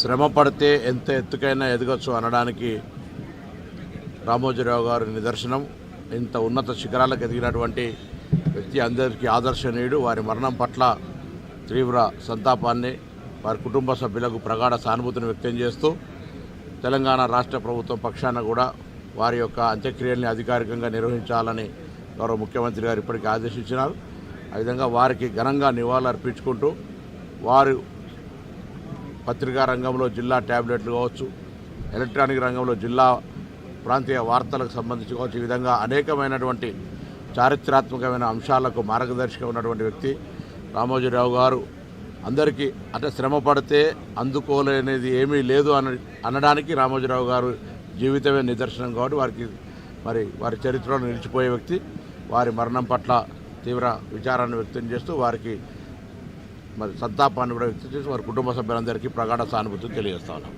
శ్రమ పడితే ఎంత ఎత్తుకైనా ఎదగచ్చు అనడానికి రామోజీరావు గారు నిదర్శనం. ఇంత ఉన్నత శిఖరాలకు ఎదిగినటువంటి వ్యక్తి అందరికీ ఆదర్శనీయుడు వారి మరణం పట్ల తీవ్ర సంతాపాన్ని వారి కుటుంబ సభ్యులకు ప్రగాఢ సానుభూతిని వ్యక్తం చేస్తూ తెలంగాణ రాష్ట్ర ప్రభుత్వం పక్షాన కూడా వారి యొక్క అంత్యక్రియల్ని అధికారికంగా నిర్వహించాలని గౌరవ ముఖ్యమంత్రి గారు ఇప్పటికీ ఆదేశించినారు. ఆ విధంగా వారికి ఘనంగా నివాళులు అర్పించుకుంటూ వారు పత్రికా రంగంలో జిల్లా ట్యాబ్లెట్లు కావచ్చు ఎలక్ట్రానిక్ రంగంలో జిల్లా ప్రాంతీయ వార్తలకు సంబంధించి కావచ్చు. ఈ విధంగా అనేకమైనటువంటి చారిత్రాత్మకమైన అంశాలకు మార్గదర్శిగా ఉన్నటువంటి వ్యక్తి రామోజీరావు గారు. అందరికీ అంటే శ్రమ పడితే అందుకోలేనిది ఏమీ లేదు అన అనడానికి రామోజీరావు గారు జీవితమే నిదర్శనం కాబట్టి వారికి మరి వారి చరిత్రలో నిలిచిపోయే వ్యక్తి వారి మరణం పట్ల తీవ్ర విచారాన్ని వ్యక్తం చేస్తూ వారికి మరి సంతాపాన్ని కూడా వ్యక్తం చేసి వారి కుటుంబ సభ్యులందరికీ ప్రగాఢ సానుభూతిని తెలియజేస్తా ఉన్నాం.